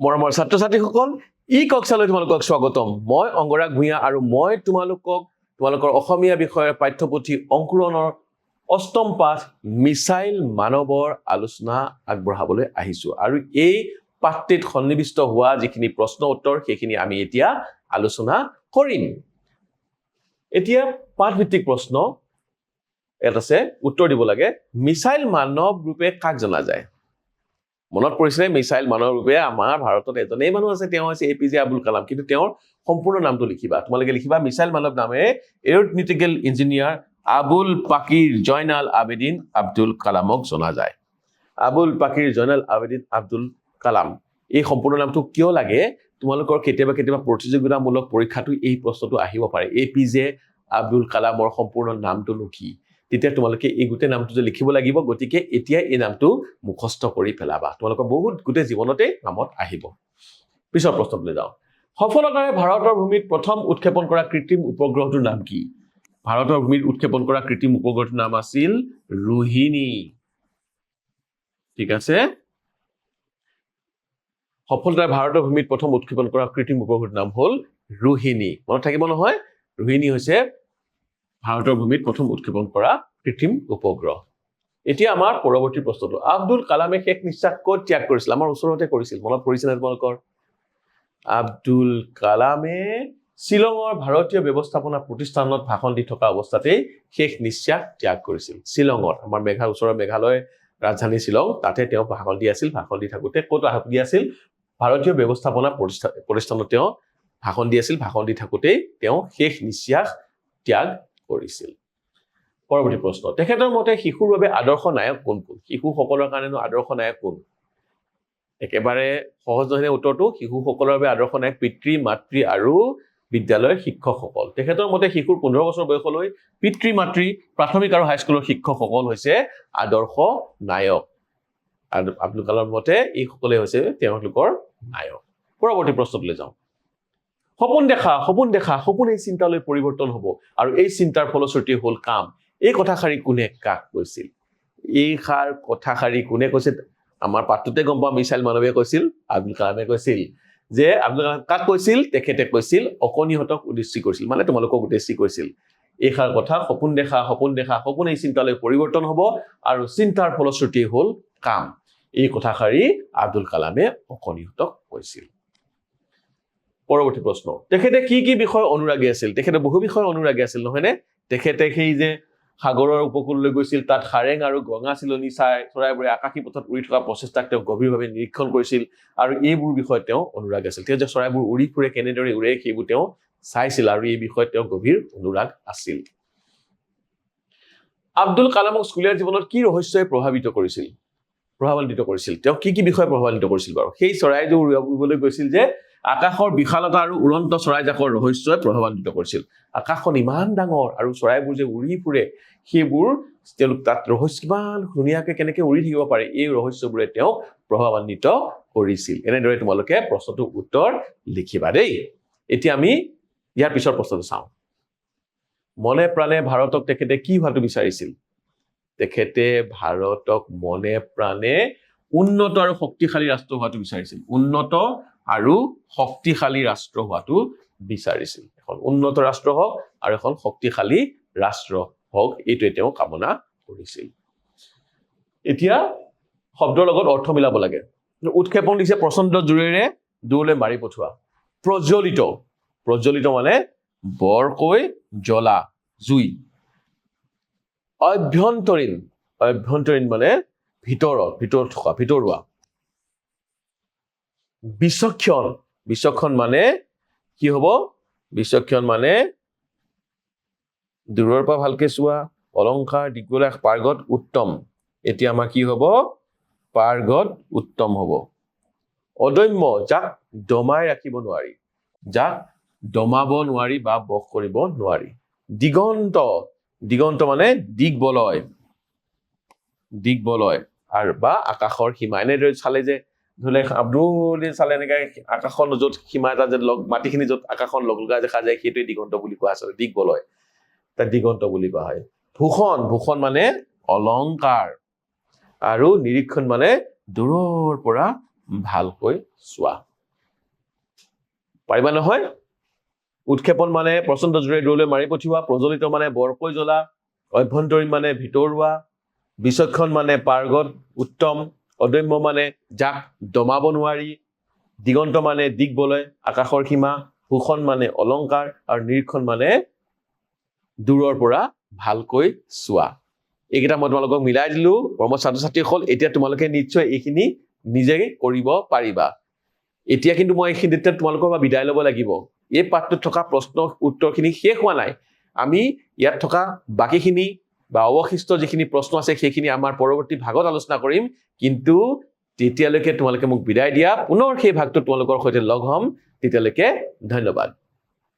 মৰমৰ ছাত্ৰ ছাত্ৰীসকল ই কক্সালৈ তোমালোকক স্বাগতম। মই অংগৰাগ ভূঞা আৰু মই তোমালোকক তোমালোকৰ অসমীয়া বিষয়ৰ পাঠ্যপুথি অংকুৰণৰ অষ্টম পাঠ মিছাইল মানৱৰ আলোচনা আগবঢ়াবলৈ আহিছোঁ। আৰু এই পাঠটিত সন্নিৱিষ্ট হোৱা যিখিনি প্ৰশ্ন উত্তৰ সেইখিনি আমি এতিয়া আলোচনা কৰিম। এতিয়া পাঠভিত্তিক প্ৰশ্ন ইয়াত আছে উত্তৰ দিব লাগে মিছাইল মানৱ ৰূপে কাক জনা যায়? মনত পৰিছিলে মিছাইল মানৱ ৰূপে আমাৰ ভাৰতত এজনেই মানুহ আছে, তেওঁ হৈছে A P J Abdul Kalam কিন্তু তেওঁৰ সম্পূৰ্ণ নামটো লিখিবা। তোমালোকে লিখিবা, মিছাইল মানৱ নামেৰে এৰোটনিটিকেল ইঞ্জিনিয়াৰ আবুল পাকিৰ জয়নাল আবেদিন আব্দুল কালামক জনা যায়। আবুল পাকিৰ জয়নাল আবেদিন আব্দুল কালাম। এই সম্পূৰ্ণ নামটো কিয় লাগে? তোমালোকৰ কেতিয়াবা কেতিয়াবা প্ৰতিযোগিতামূলক পৰীক্ষাটো এই প্ৰশ্নটো আহিব পাৰে। এ পি জে আব্দুল কালামৰ সম্পূৰ্ণ নামটোনো কি? তেতিয়া তোমালোকে এই গোটেই নামটো যে লিখিব লাগিব গতিকে এতিয়া এই নামটো মুখস্থ কৰি পেলাবা। তোমালোকৰ বহুত গোটেই জীৱনতে কামত আহিব। পিছৰ প্ৰশ্নটোলৈ যাওঁ। সফলতাৰে ভাৰতৰ ভূমিত প্ৰথম উৎক্ষেপণ কৰা কৃত্ৰিম উপগ্ৰহটোৰ নাম কি? ভাৰতৰ ভূমিত উৎক্ষেপণ কৰা কৃত্ৰিম উপগ্ৰহটোৰ নাম আছিল ৰোহিণী। ঠিক আছে? সফলতাৰে ভাৰতৰ ভূমিত প্ৰথম উৎক্ষেপণ কৰা কৃত্ৰিম উপগ্ৰহটোৰ নাম হ'ল ৰোহিণী। মনত থাকিব নহয়? ৰোহিণী হৈছে ভাৰতৰ ভূমিত প্ৰথম উৎক্ষেপণ কৰা কৃত্ৰিম উপগ্ৰহ। এতিয়া আমাৰ পৰৱৰ্তী প্ৰশ্নটো আব্দুল কালামে শেষ নিশ্বাস ক'ত ত্যাগ কৰিছিল? আমাৰ ওচৰতে কৰিছিল মনত পৰিছে নে তোমালোকৰ? আব্দুল কালামে শ্বিলঙৰ ভাৰতীয় ব্যৱস্থাপনা প্ৰতিষ্ঠানত ভাষণ দি থকা অৱস্থাতেই শেষ নিশ্বাস ত্যাগ কৰিছিল। শ্বিলঙত আমাৰ মেঘা ওচৰৰ মেঘালয় ৰাজধানী শ্বিলং তাতে তেওঁ ভাষণ দি আছিল ভাষণ দি থাকোঁতে ক'ত দি আছিল? ভাৰতীয় ব্যৱস্থাপনা প্ৰতিষ্ঠা প্ৰতিষ্ঠানত তেওঁ ভাষণ দি আছিল ভাষণ দি থাকোঁতেই তেওঁ শেষ নিশ্বাস ত্যাগ কৰিছিল। পৰৱৰ্তী প্ৰশ্ন তেখেতৰ মতে শিশুৰ বাবে আদৰ্শ নায়ক কোন কোন শিশুসকলৰ কাৰণেনো আদৰ্শ নায়ক কোন? একেবাৰে সহজ নহয়নে উত্তৰটো? শিশুসকলৰ বাবে আদৰ্শ নায়ক পিতৃ মাতৃ আৰু বিদ্যালয়ৰ শিক্ষকসকল। তেখেতৰ মতে শিশুৰ পোন্ধৰ বছৰ বয়সলৈ পিতৃ মাতৃ প্ৰাথমিক আৰু হাইস্কুলৰ শিক্ষকসকল হৈছে আদৰ্শ নায়ক। আৰু আব্দুল কালামৰ মতে এইসকলে হৈছে তেওঁলোকৰ নায়ক। পৰৱৰ্তী প্ৰশ্নটোলৈ যাওঁ। সপোন দেখা সপোন দেখা সপোন এই চিন্তালৈ পৰিৱৰ্তন হ'ব। আৰু এই চিন্তাৰ ফলশ্ৰুতি হ'ল কাম। এই কথাষাৰি কোনে কাক কৈছিল? এই সাৰ কথাষাৰি কোনে কৈছিল? আমাৰ পাঠটোতে গম পাওঁ মিছাইল মানৱে কৈছিল আব্দুল কালামে কৈছিল। যে আব্দুল কালাম কাক কৈছিল? তেখেতে কৈছিল অকণিহঁতক উদ্দেশ্য কৰিছিল। মানে তোমালোকক উদ্দেশ্য কৰিছিল। এইষাৰ কথা সপোন দেখা সপোন দেখা সপোন এই চিন্তালৈ পৰিৱৰ্তন হ'ব আৰু চিন্তাৰ ফলশ্ৰুতি হ'ল কাম। এই কথাষাৰি আব্দুল কালামে অকণিহঁতক কৈছিল। পৰৱৰ্তী প্ৰশ্ন। তেখেতে কি কি বিষয় অনুৰাগী আছিল? তেখেতে বহু বিষয় অনুৰাগী আছিল নহয়নে? তেখেতে সেই যে সাগৰৰ উপকূললৈ গৈছিল তাত সাৰেং আৰু গঙা চিলনি চাই চৰাইবোৰে আকাশী পথত উৰি থকা প্ৰচেষ্টাক তেওঁ গভীৰভাৱে নিৰীক্ষণ কৰিছিল আৰু এইবোৰ বিষয়ত তেওঁ অনুৰাগ আছিল। তেওঁ যে চৰাইবোৰ উৰি ফুৰে কেনেদৰে উৰে সেইবোৰ তেওঁ চাইছিল আৰু এই বিষয়ত তেওঁ গভীৰ অনুৰাগ আছিল। আব্দুল কালামক স্কুলীয়া জীৱনত কি ৰহস্যই প্ৰভাৱিত কৰিছিল? প্ৰভাৱান্বিত কৰিছিল। তেওঁ কি কি বিষয়ে প্ৰভাৱান্বিত কৰিছিল বাৰু? সেই চৰাইযোৰ উৰিবলৈ গৈছিল যে আকাশৰ বিশালতা আৰু উৰন্ত চৰাইজাকৰ ৰহস্যই প্ৰভাৱান্বিত কৰিছিল। আকাশখন ইমান ডাঙৰ আৰু চৰাইবোৰ যে উৰি ফুৰে সেইবোৰ তেওঁলোক তাত ৰহস্য কিমান ধুনীয়াকৈ কেনেকৈ উৰি থাকিব পাৰে এই ৰহস্যবোৰে তেওঁক প্ৰভাৱান্বিত কৰিছিল। এনেদৰে তোমালোকে প্ৰশ্নটোৰ উত্তৰ লিখিবা দেই। এতিয়া আমি ইয়াৰ পিছৰ প্ৰশ্নটো চাওঁ। মনে প্ৰাণে ভাৰতক তেখেতে কি হোৱাটো বিচাৰিছিল? তেখেতে ভাৰতক মনে প্ৰাণে উন্নত আৰু শক্তিশালী ৰাষ্ট্ৰ হোৱাটো বিচাৰিছিল। উন্নত আৰু শক্তিশালী ৰাষ্ট্ৰ হোৱাটো বিচাৰিছিল। এখন উন্নত ৰাষ্ট্ৰ হওক আৰু এখন শক্তিশালী ৰাষ্ট্ৰ হওক এইটোৱে তেওঁ কামনা কৰিছিল। এতিয়া শব্দৰ লগত অৰ্থ মিলাব লাগে। উৎক্ষেপণ দিছে প্ৰচণ্ড জোৰেৰে দূৰলৈ মাৰি পঠোৱা। প্ৰজ্বলিত। প্ৰজ্বলিত মানে বৰকৈ জ্বলা জুই। অভ্যন্তৰীণ। অভ্যন্তৰীণ মানে ভিতৰত ভিতৰত থকা ভিতৰুৱা। বিচক্ষণ বিচক্ষণ মানে কি হ'ব? বিচক্ষণ মানে দূৰৰ পৰা ভালকে চোৱা, অলংকাৰ দিশবিলাক পাৰ্গত উত্তম। এতিয়া আমাৰ কি হ'ব? পাৰ্গত উত্তম হ'ব। অদম্য, যাক দমাই ৰাখিব নোৱাৰি। যাক দমাব নোৱাৰি বা বশ কৰিব নোৱাৰি। দিগন্ত দিগন্ত মানে দিগবলয় দিগবলয় আৰু বা আকাশৰ সীমা। এনেদৰে চালে যে ধৰি লওক আব্দুলি চালে এনেকৈ আকাশৰ য'ত সীমা এটা যে লগ মাটিখিনি য'ত আকাশখন লগ লগা দেখা যায় সেইটোৱে দিগন্ত বুলি কোৱা আচলতে দিগবলয় তাক দিগন্ত বুলি কোৱা হয়। ভূষণ ভূষণ মানে অলংকাৰ আৰু নিৰীক্ষণ মানে দূৰৰ পৰা ভালকৈ চোৱা। পাৰিবা নহয়? উৎক্ষেপণ মানে প্ৰচণ্ড জোৰে দূৰলৈ মাৰি পঠিওৱা প্ৰজ্বলিত মানে বৰকৈ জ্বলা অভ্যন্তৰীণ মানে ভিতৰুৱা বিচক্ষণ মানে পাৰ্গত উত্তম অদম্য মানে যাক দমাব নোৱাৰি দিগন্ত মানে দিগ আকাশৰ সীমা ভূষণ মানে অলংকাৰ আৰু নিৰীক্ষণ মানে দূৰৰ পৰা ভালকৈ চোৱা। এইকেইটা মই তোমালোকক মিলাই দিলো। কৰ্ম ছাত্ৰ ছাত্ৰীসকল এতিয়া তোমালোকে নিশ্চয় এইখিনি নিজেই কৰিব পাৰিবা। এতিয়া কিন্তু মই এইখিনিতে তোমালোকৰ পৰা বিদায় ল'ব লাগিব। এই পাঠটোত থকা প্ৰশ্ন উত্তৰখিনি শেষ হোৱা নাই। আমি ইয়াত থকা বাকীখিনি বা অৱশিষ্ট যিখিনি প্ৰশ্ন আছে, সেইখিনি আমাৰ পৰৱৰ্তী ভাগত আলোচনা কৰিম। কিন্তু তেতিয়ালৈকে তোমালোকে মোক বিদায় দিয়া। পুনৰ সেই ভাগটো তোমালোকৰ সৈতে লগ হ'ম। তেতিয়ালৈকে ধন্যবাদ।